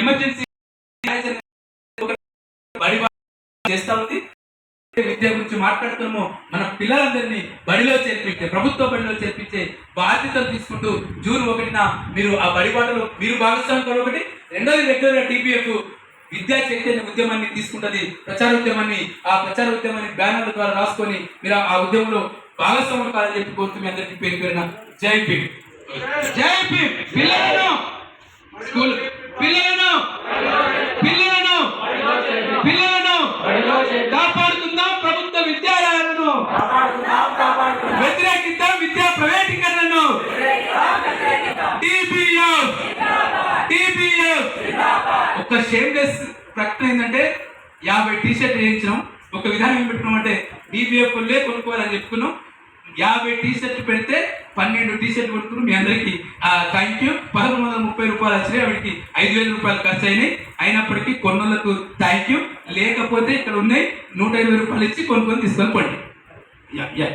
Emergency చేస్తా ఉంది. విద్య గురించి మాట్లాడుతున్నాము. మన పిల్లలందరినీ బడిలో చేర్పించే ప్రభుత్వ బడిలో చేర్పించే బాధ్యతలు తీసుకుంటూ జూన్ ఒకటిన మీరు ఆ బడి బాటలో మీరు భాగస్వామి ఒకటి. రెండోది రెగ్యులర్ టీపీఎఫ్ విద్యా చైతన్య ఉద్యమాన్ని తీసుకుంటది. ప్రచార ఉద్యమాన్ని ఆ ప్రచార ఉద్యమాన్ని బ్యానర్ల ద్వారా రాసుకొని మీరు ఆ ఉద్యమంలో భాగస్వాములు కాదని చెప్పి కోరుతూ మీ అందరికీ పేరు పేరున జై భీమ్. జై భీమ్. పిల్లలను. స్కూల్ పిల్లలను పిల్లలను పిల్లలను కాపాడుకుందాం ప్రభుత్వ విద్యాలయాలను వ్యతిరేకిద్దాం విద్యా ప్రైవేటీకరణను టీబీఎఫ్ టీబీఎఫ్ ఒక షేమ్లెస్ ప్రకటన ఏంటంటే యాభై టీ షర్ట్ వేయించినాం. ఒక విధానం ఏం పెట్టుకున్నామంటే డీబీఎఫ్ లే కొనుక్కోవాలని చెప్పుకున్నాం. యాభై టీ షర్ట్ పెడితే పన్నెండు టీ షర్ట్ కొనుక్కున్నాం మీ అందరికీ. థ్యాంక్ యూ పదకొండు వందల ముప్పై రూపాయలు వచ్చినాయి వాడికి ఐదు వేల రూపాయలు ఖర్చు అయినాయి. అయినప్పటికీ కొన్నోళ్ళకు థ్యాంక్ యూ లేకపోతే ఇక్కడ ఉన్నాయి నూట ఇరవై రూపాయలు ఇచ్చి కొనుక్కొని తీసుకొని పండి. Yeah yeah